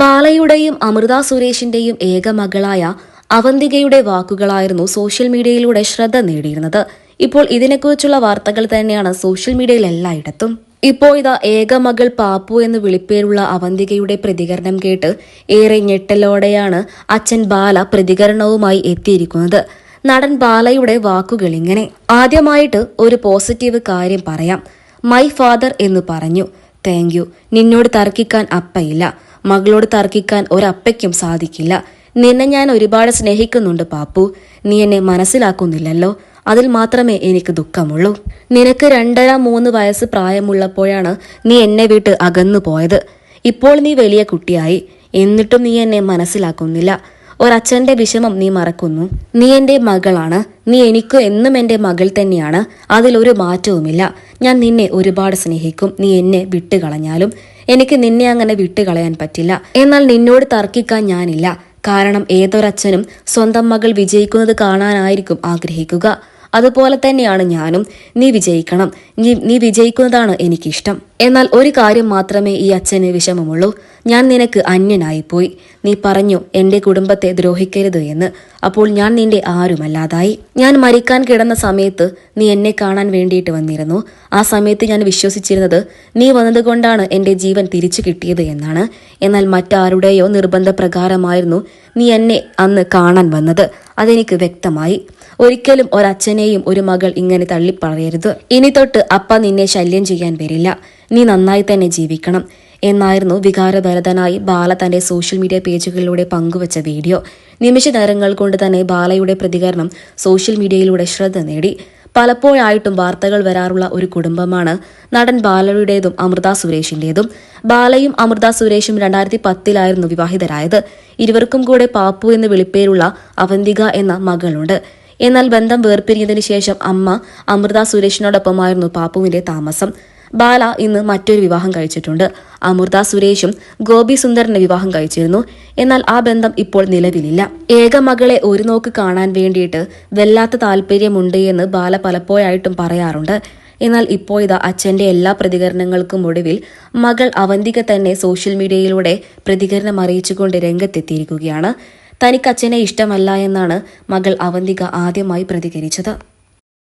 ബാലയുടെയും അമൃത സുരേഷിന്റെയും ഏക മകളായ അവന്തികയുടെ വാക്കുകളായിരുന്നു സോഷ്യൽ മീഡിയയിലൂടെ ശ്രദ്ധ നേടിയിരുന്നത്. ഇപ്പോൾ ഇതിനെക്കുറിച്ചുള്ള വാർത്തകൾ തന്നെയാണ് സോഷ്യൽ മീഡിയയിൽ എല്ലായിടത്തും. ഇപ്പോൾ ഇതാ ഏക മകൾ പാപ്പു എന്ന് വിളിപ്പേരുള്ള അവന്തികയുടെ പ്രതികരണം കേട്ട് ഏറെ ഞെട്ടലോടെയാണ് അച്ഛൻ ബാല പ്രതികരണവുമായി എത്തിയിരിക്കുന്നത്. നടൻ ബാലയുടെ വാക്കുകൾ ഇങ്ങനെ ആദ്യമായിട്ട് ഒരു പോസിറ്റീവ് കാര്യം പറയാം. മൈ ഫാദർ എന്ന് പറഞ്ഞു. Thank you. നിന്നോട് തർക്കിക്കാൻ അപ്പയില്ല. മകളോട് തർക്കിക്കാൻ ഒരപ്പയ്ക്കും സാധിക്കില്ല. നിന്നെ ഞാൻ ഒരുപാട് സ്നേഹിക്കുന്നുണ്ട് പാപ്പു. നീ എന്നെ മനസ്സിലാക്കുന്നില്ലല്ലോ. അതിൽ മാത്രമേ എനിക്ക് ദുഃഖമുള്ളൂ. നിനക്ക് രണ്ടര മൂന്ന് വയസ്സ് പ്രായമുള്ളപ്പോഴാണ് നീ എന്നെ വിട്ട് അകന്നു പോയത്. ഇപ്പോൾ നീ വലിയ കുട്ടിയായി. എന്നിട്ടും നീ എന്നെ മനസ്സിലാക്കുന്നില്ല. ഒരച്ഛന്റെ വിഷമം നീ മറക്കുന്നു. നീ എന്റെ മകളാണ്. നീ എനിക്ക് എന്നും എന്റെ മകൾ തന്നെയാണ്. അതിലൊരു മാറ്റവുമില്ല. ഞാൻ നിന്നെ ഒരുപാട് സ്നേഹിക്കും. നീ എന്നെ വിട്ടുകളഞ്ഞാലും എനിക്ക് നിന്നെ അങ്ങനെ വിട്ടുകളയാൻ പറ്റില്ല. എന്നാൽ നിന്നോട് തർക്കിക്കാൻ ഞാനില്ല. കാരണം ഏതൊരച്ഛനും സ്വന്തം മകൾ വിജയിക്കുന്നത് കാണാനായിരിക്കും ആഗ്രഹിക്കുക. അതുപോലെ തന്നെയാണ് ഞാനും. നീ വിജയിക്കണം. നീ നീ വിജയിക്കുന്നതാണ് എനിക്കിഷ്ടം. എന്നാൽ ഒരു കാര്യം മാത്രമേ ഈ അച്ഛന് വിഷമമുള്ളൂ. ഞാൻ നിനക്ക് അന്യനായിപ്പോയി. നീ പറഞ്ഞു എന്റെ കുടുംബത്തെ ദ്രോഹിക്കരുത് എന്ന്. അപ്പോൾ ഞാൻ നിന്റെ ആരുമല്ലാതായി. ഞാൻ മരിക്കാൻ കിടന്ന സമയത്ത് നീ എന്നെ കാണാൻ വേണ്ടിയിട്ട് വന്നിരുന്നു. ആ സമയത്ത് ഞാൻ വിശ്വസിച്ചിരുന്നത് നീ വന്നതുകൊണ്ടാണ് എന്റെ ജീവൻ തിരിച്ചു കിട്ടിയത് എന്നാണ്. എന്നാൽ മറ്റാരുടെയോ നിർബന്ധപ്രകാരമായിരുന്നു നീ എന്നെ അന്ന് കാണാൻ വന്നത്. അതെനിക്ക് വ്യക്തമായി. ഒരിക്കലും ഒരച്ഛനെയും ഒരു മകൾ ഇങ്ങനെ തള്ളിപ്പറയരുത്. ഇനി തൊട്ട് അപ്പ നിന്നെ ശല്യം ചെയ്യാൻ വരില്ല. നീ നന്നായി തന്നെ ജീവിക്കണം. എന്നായിരുന്നു വികാരഭരതനായി ബാല തന്റെ സോഷ്യൽ മീഡിയ പേജുകളിലൂടെ പങ്കുവച്ച വീഡിയോ. നിമിഷ നേരങ്ങൾ കൊണ്ട് തന്നെ ബാലയുടെ പ്രതികരണം സോഷ്യൽ മീഡിയയിലൂടെ ശ്രദ്ധ നേടി. പലപ്പോഴായിട്ടും വാർത്തകൾ വരാറുള്ള ഒരു കുടുംബമാണ് നടൻ ബാലയുടേതും അമൃത സുരേഷിന്റേതും. ബാലയും അമൃത സുരേഷും രണ്ടായിരത്തി പത്തിലായിരുന്നു വിവാഹിതരായത്. ഇരുവർക്കും കൂടെ പാപ്പു എന്ന് വിളിപ്പേരുള്ള അവന്തിക എന്ന മകളുണ്ട്. എന്നാൽ ബന്ധം വേർപിരിഞ്ഞതിനു ശേഷം അമ്മ അമൃത സുരേഷിനോടൊപ്പമായിരുന്നു പാപ്പുവിന്റെ താമസം. ബാല ഇന്ന് മറ്റൊരു വിവാഹം കഴിച്ചിട്ടുണ്ട്. അമൃത സുരേഷും ഗോപി സുന്ദറിനെ വിവാഹം കഴിച്ചിരുന്നു. എന്നാൽ ആ ബന്ധം ഇപ്പോൾ നിലവിലില്ല. ഏക മകളെ ഒരു നോക്ക് കാണാൻ വേണ്ടിയിട്ട് വല്ലാത്ത താല്പര്യമുണ്ട് എന്ന് ബാല പലപ്പോഴായിട്ടും പറയാറുണ്ട്. എന്നാൽ ഇപ്പോൾ ഇതാ അച്ഛന്റെ എല്ലാ പ്രതികരണങ്ങൾക്കും ഒടുവിൽ മകൾ അവന്തിക തന്നെ സോഷ്യൽ മീഡിയയിലൂടെ പ്രതികരണം അറിയിച്ചുകൊണ്ട് രംഗത്തെത്തിയിരിക്കുകയാണ്. തനിക്ക് അച്ഛനെ ഇഷ്ടമല്ല എന്നാണ് മകൾ അവന്തിക ആദ്യമായി പ്രതികരിച്ചത്.